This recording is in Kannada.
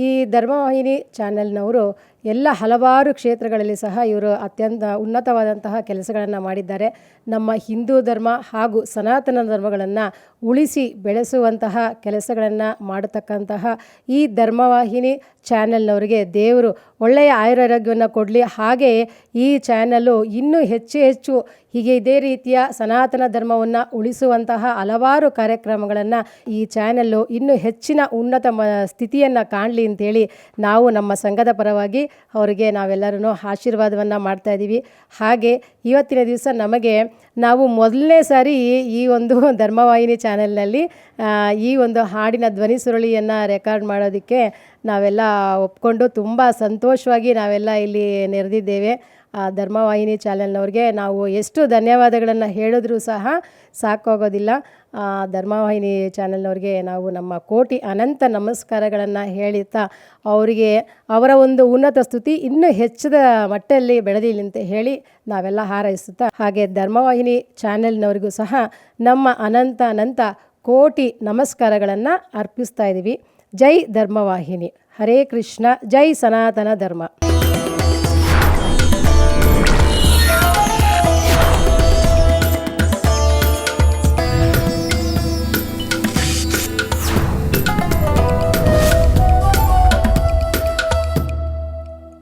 ಈ ಧರ್ಮವಾಹಿನಿ ಚಾನೆಲ್ನವರು ಎಲ್ಲ ಹಲವಾರು ಕ್ಷೇತ್ರಗಳಲ್ಲಿ ಸಹ ಇವರು ಅತ್ಯಂತ ಉನ್ನತವಾದಂತಹ ಕೆಲಸಗಳನ್ನು ಮಾಡಿದ್ದಾರೆ. ನಮ್ಮ ಹಿಂದೂ ಧರ್ಮ ಹಾಗೂ ಸನಾತನ ಧರ್ಮಗಳನ್ನು ಉಳಿಸಿ ಬೆಳೆಸುವಂತಹ ಕೆಲಸಗಳನ್ನು ಮಾಡತಕ್ಕಂತಹ ಈ ಧರ್ಮವಾಹಿನಿ ಚಾನೆಲ್ನವರಿಗೆ ದೇವರು ಒಳ್ಳೆಯ ಆಯುರಾರೋಗ್ಯವನ್ನು ಕೊಡಲಿ. ಹಾಗೆ ಈ ಚಾನಲ್ಲು ಇನ್ನೂ ಹೆಚ್ಚು ಹೆಚ್ಚು ಹೀಗೆ ಇದೇ ರೀತಿಯ ಸನಾತನ ಧರ್ಮವನ್ನು ಉಳಿಸುವಂತಹ ಹಲವಾರು ಕಾರ್ಯಕ್ರಮಗಳನ್ನು ಈ ಚಾನಲ್ಲು ಇನ್ನೂ ಹೆಚ್ಚಿನ ಉನ್ನತ ಸ್ಥಿತಿಯನ್ನು ಕಾಣಲಿ ಅಂತೇಳಿ ನಾವು ನಮ್ಮ ಸಂಘದ ಪರವಾಗಿ ಅವರಿಗೆ ನಾವೆಲ್ಲರೂ ಆಶೀರ್ವಾದವನ್ನು ಮಾಡ್ತಾ ಇದ್ದೀವಿ ಹಾಗೆ ಇವತ್ತಿನ ದಿವಸ ನಮಗೆ ನಾವು ಮೊದಲನೇ ಸಾರಿ ಈ ಒಂದು ಧರ್ಮವಾಹಿನಿ ಚಾನೆಲ್ನಲ್ಲಿ ಈ ಒಂದು ಹಾಡಿನ ಧ್ವನಿ ಸುರುಳಿಯನ್ನು ರೆಕಾರ್ಡ್ ಮಾಡೋದಕ್ಕೆ ನಾವೆಲ್ಲ ಒಪ್ಕೊಂಡು ತುಂಬ ಸಂತೋಷವಾಗಿ ನಾವೆಲ್ಲ ಇಲ್ಲಿ ನೆರೆದಿದ್ದೇವೆ. ಆ ಧರ್ಮವಾಹಿನಿ ಚಾನೆಲ್ನವ್ರಿಗೆ ನಾವು ಎಷ್ಟು ಧನ್ಯವಾದಗಳನ್ನು ಹೇಳಿದ್ರೂ ಸಹ ಸಾಕಾಗೋದಿಲ್ಲ. ಆ ಧರ್ಮವಾಹಿನಿ ಚಾನೆಲ್ನವ್ರಿಗೆ ನಾವು ನಮ್ಮ ಕೋಟಿ ಅನಂತ ನಮಸ್ಕಾರಗಳನ್ನು ಹೇಳುತ್ತಾ ಅವರಿಗೆ ಅವರ ಒಂದು ಉನ್ನತ ಸ್ತುತಿ ಇನ್ನೂ ಹೆಚ್ಚಿದ ಮಟ್ಟದಲ್ಲಿ ಬೆಳೆದಿಲ್ಲ ಅಂತ ಹೇಳಿ ನಾವೆಲ್ಲ ಹಾರೈಸುತ್ತಾ ಹಾಗೆ ಧರ್ಮವಾಹಿನಿ ಚಾನೆಲ್ನವರಿಗೂ ಸಹ ನಮ್ಮ ಅನಂತ ಅನಂತ ಕೋಟಿ ನಮಸ್ಕಾರಗಳನ್ನು ಅರ್ಪಿಸ್ತಾ ಇದ್ದೀವಿ. ಜೈ ಧರ್ಮವಾಹಿನಿ. ಹರೇ ಕೃಷ್ಣ ಜೈ ಸನಾತನ ಧರ್ಮ.